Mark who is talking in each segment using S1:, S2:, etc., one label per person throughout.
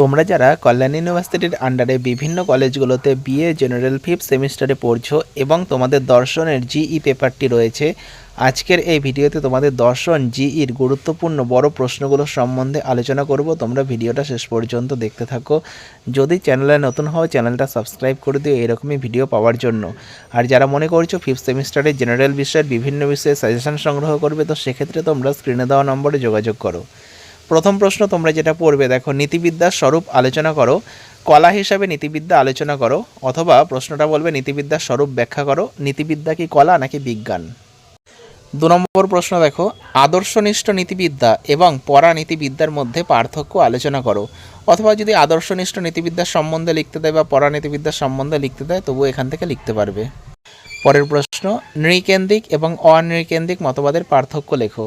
S1: তোমরা যারা কল্যাণ ইউনিভার্সিটির আন্ডারে বিভিন্ন কলেজগুলোতে বিএ জেনারেল ফিফথ সেমিস্টারে পড়ছো এবং তোমাদের দর্শনের জিই পেপারটি রয়েছে, আজকের এই ভিডিওতে তোমাদের দর্শন জিইর গুরুত্বপূর্ণ বড় প্রশ্নগুলো সম্বন্ধে আলোচনা করব। তোমরা ভিডিওটা শেষ পর্যন্ত দেখতে থাকো। যদি চ্যানেলে নতুন হও, চ্যানেলটা সাবস্ক্রাইব করে দিও এরকমই ভিডিও পাওয়ার জন্য। আর যারা মনে করছ ফিফথ সেমিস্টারে জেনারেল বিষয়ের বিভিন্ন বিষয়ে সাজেশন সংগ্রহ করবে, তো সেক্ষেত্রে তোমরা স্ক্রিনে দেওয়া নম্বরে যোগাযোগ করো। প্রথম প্রশ্ন তোমরা যেটা পড়বে, দেখো নীতিবিদ্যার স্বরূপ আলোচনা করো, কলা হিসাবে নীতিবিদ্যা আলোচনা করো, অথবা প্রশ্নটা বলবে নীতিবিদ্যার স্বরূপ ব্যাখ্যা করো, নীতিবিদ্যা কি কলা নাকি বিজ্ঞান? দু নম্বর প্রশ্ন দেখো, আদর্শনিষ্ঠ নীতিবিদ্যা এবং পরানীতিবিদ্যার মধ্যে পার্থক্য আলোচনা করো, অথবা যদি আদর্শনিষ্ঠ নীতিবিদ্যার সম্বন্ধে লিখতে দেয় বা পরানীতিবিদ্যার সম্বন্ধে লিখতে দেয় তবুও এখান থেকে লিখতে পারবে। পরের প্রশ্ন, নৃকেন্দ্রিক এবং অনৃকেন্দ্রিক মতবাদের পার্থক্য লেখো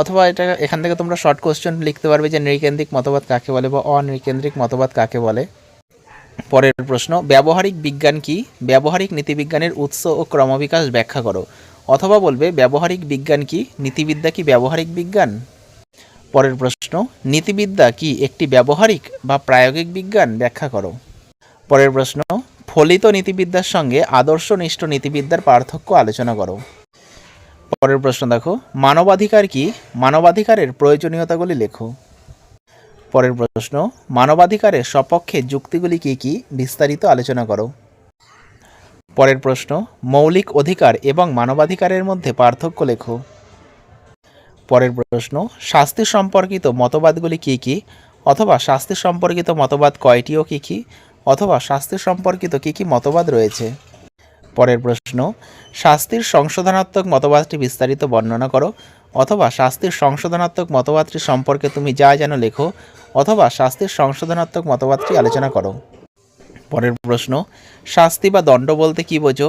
S1: অথবা এটা এখান থেকে তোমরা শর্ট কোশ্চেন লিখতে পারবে যে নৃকেন্দ্রিক মতবাদ কাকে বলে বা অনৃকেন্দ্রিক মতবাদ কাকে বলে। পরের প্রশ্ন, ব্যবহারিক বিজ্ঞান কি? ব্যবহারিক নীতিবিজ্ঞানের উৎস ও ক্রমবিকাশ ব্যাখ্যা করো। অথবা বলবে, ব্যবহারিক বিজ্ঞান কি? নীতিবিদ্যা কি ব্যবহারিক বিজ্ঞান? পরের প্রশ্ন, নীতিবিদ্যা কি একটি ব্যবহারিক বা প্রায়োগিক বিজ্ঞান? ব্যাখ্যা করো। পরের প্রশ্ন, ফলিত নীতিবিদ্যার সঙ্গে আদর্শনিষ্ঠ নীতিবিদ্যার পার্থক্য আলোচনা করো। পরের প্রশ্ন দেখো, মানবাধিকার কি? মানবাধিকারের প্রয়োজনীয়তাগুলি লেখো। পরের প্রশ্ন, মানবাধিকারের সপক্ষে যুক্তিগুলি কি কি? বিস্তারিত আলোচনা করো। পরের প্রশ্ন, মৌলিক অধিকার এবং মানবাধিকারের মধ্যে পার্থক্য লেখো। পরের প্রশ্ন, শাস্তি সম্পর্কিত মতবাদগুলি কি কি? অথবা শাস্তি সম্পর্কিত মতবাদ কয়টি ও কী কী? অথবা শাস্তি সম্পর্কিত কী কী মতবাদ রয়েছে? পরের প্রশ্ন, শাস্তির সংশোধনাত্মক মতবাদটি বিস্তারিত বর্ণনা করো, অথবা শাস্তির সংশোধনাত্মক মতবাদটি সম্পর্কে তুমি যা যেন লেখো, অথবা শাস্তির সংশোধনাত্মক মতবাদটি আলোচনা করো। পরের প্রশ্ন, শাস্তি বা দণ্ড বলতে কি বোঝো?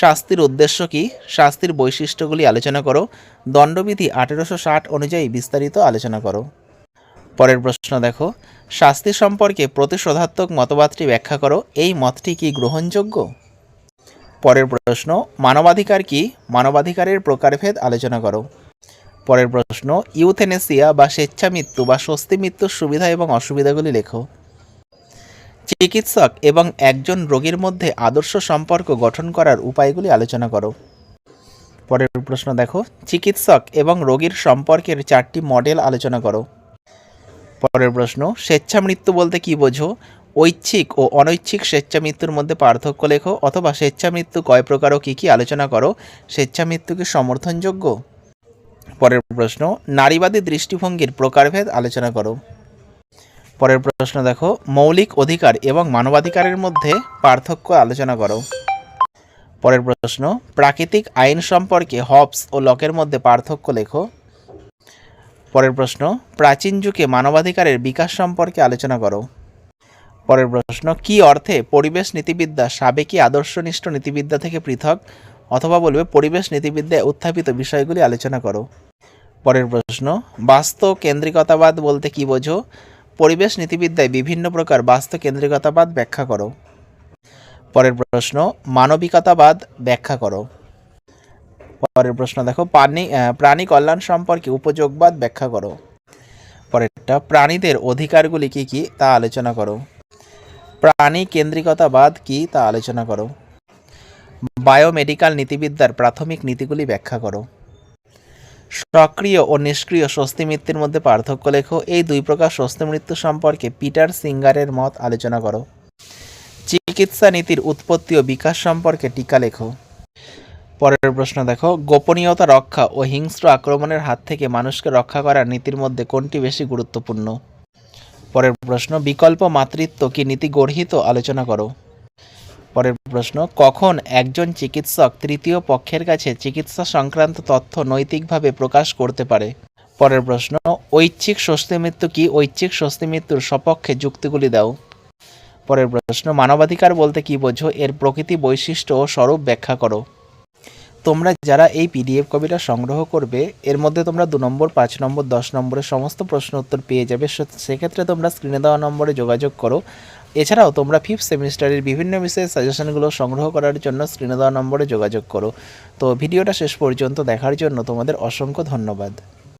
S1: শাস্তির উদ্দেশ্য কি? শাস্তির বৈশিষ্ট্যগুলি আলোচনা করো, দণ্ডবিধি আঠেরোশো ষাট অনুযায়ী বিস্তারিত আলোচনা করো। পরের প্রশ্ন দেখো, শাস্তি সম্পর্কে প্রতিশোধাত্মক মতবাদটি ব্যাখ্যা করো, এই মতটি কি গ্রহণযোগ্য? পরের প্রশ্ন, মানবাধিকার কি? মানবাধিকারের প্রকারভেদ আলোচনা করো। পরের প্রশ্ন, ইউথেনেসিয়া বা স্বেচ্ছা মৃত্যু বা স্বস্তি মৃত্যুর সুবিধা এবং অসুবিধাগুলি লেখো। চিকিৎসক এবং একজন রোগীর মধ্যে আদর্শ সম্পর্ক গঠন করার উপায়গুলি আলোচনা করো। পরের প্রশ্ন দেখো, চিকিৎসক এবং রোগীর সম্পর্কের চারটি মডেল আলোচনা করো। পরের প্রশ্ন স্বেচ্ছা মৃত্যু বলতে কি বোঝো? ঐচ্ছিক ও অনৈচ্ছিক স্বেচ্ছা মৃত্যুর মধ্যে পার্থক্য লেখো অথবা স্বেচ্ছা মৃত্যু কয় প্রকার ও কী কী আলোচনা করো? স্বেচ্ছা মৃত্যু কি সমর্থনযোগ্য? পরের প্রশ্ন, নারীবাদী দৃষ্টিভঙ্গির প্রকারভেদ আলোচনা করো। পরের প্রশ্ন দেখো, মৌলিক অধিকার এবং মানবাধিকারের মধ্যে পার্থক্য আলোচনা করো। পরের প্রশ্ন, প্রাকৃতিক আইন সম্পর্কে হবস ও লকের মধ্যে পার্থক্য লেখো। পরের প্রশ্ন, প্রাচীন যুগে মানবাধিকারের বিকাশ সম্পর্কে আলোচনা করো। পরের প্রশ্ন, কি অর্থে পরিবেশ নীতিবিদ্যা সাবেকি আদর্শনিষ্ঠ নীতিবিদ্যা থেকে পৃথক? অথবা বলবে, পরিবেশ নীতিবিদ্যায় উত্থাপিত বিষয়গুলি আলোচনা করো। পরের প্রশ্ন বাস্তব কেন্দ্রিকতাবাদ বলতে কি বোঝো? পরিবেশ নীতিবিদ্যায় বিভিন্ন প্রকার বাস্তব কেন্দ্রিকতাবাদ ব্যাখ্যা করো। পরের প্রশ্ন, মানবিকতাবাদ ব্যাখ্যা করো। পরের প্রশ্ন দেখো প্রাণী প্রাণী কল্যাণ সম্পর্কে উপযোগবাদ ব্যাখ্যা করো। পরেরটা, প্রাণীদের অধিকারগুলি কি কি তা আলোচনা করো। প্রাণী কেন্দ্রিকতাবাদ কি তা আলোচনা করো। বায়োমেডিক্যাল নীতিবিদ্যার প্রাথমিক নীতিগুলি ব্যাখ্যা করো। সক্রিয় ও নিষ্ক্রিয় স্বস্তি মৃত্যুর মধ্যে পার্থক্য লেখো। এই দুই প্রকার স্বস্তি মৃত্যু সম্পর্কে পিটার সিঙ্গারের মত আলোচনা করো। চিকিৎসা নীতির উৎপত্তি ও বিকাশ সম্পর্কে টিকা লেখো। পরের প্রশ্ন দেখো, গোপনীয়তা রক্ষা ও হিংস্র আক্রমণের হাত থেকে মানুষকে রক্ষা করার নীতির মধ্যে কোনটি বেশি গুরুত্বপূর্ণ? পরের প্রশ্ন, বিকল্প মাতৃত্ব কি নীতি গর্হিত? আলোচনা করো। পরের প্রশ্ন, কখন একজন চিকিৎসক তৃতীয় পক্ষের কাছে চিকিৎসা সংক্রান্ত তথ্য নৈতিকভাবে প্রকাশ করতে পারে? পরের প্রশ্ন, ঐচ্ছিক স্বস্তি মৃত্যু কি ঐচ্ছিক স্বস্তি মৃত্যুর সপক্ষে যুক্তিগুলি দাও? পরের প্রশ্ন, মানবাধিকার বলতে কি বোঝো? এর প্রকৃতি বৈশিষ্ট্য ও স্বরূপ ব্যাখ্যা করো। তোমরা যারা এই পিডিএফ কপিটা সংগ্রহ করবে, এর মধ্যে তোমরা দু নম্বর, পাঁচ নম্বর, দশ নম্বরের সমস্ত প্রশ্ন উত্তর পেয়ে যাবে। সেক্ষেত্রে তোমরা স্ক্রিনে দেওয়া নম্বরে যোগাযোগ করো। এছাড়াও তোমরা ফিফথ সেমিস্টারের বিভিন্ন বিষয়ে সাজেশনগুলো সংগ্রহ করার জন্য স্ক্রিনে দেওয়া নম্বরে যোগাযোগ করো। তো ভিডিওটা শেষ পর্যন্ত দেখার জন্য তোমাদের অসংখ্য ধন্যবাদ।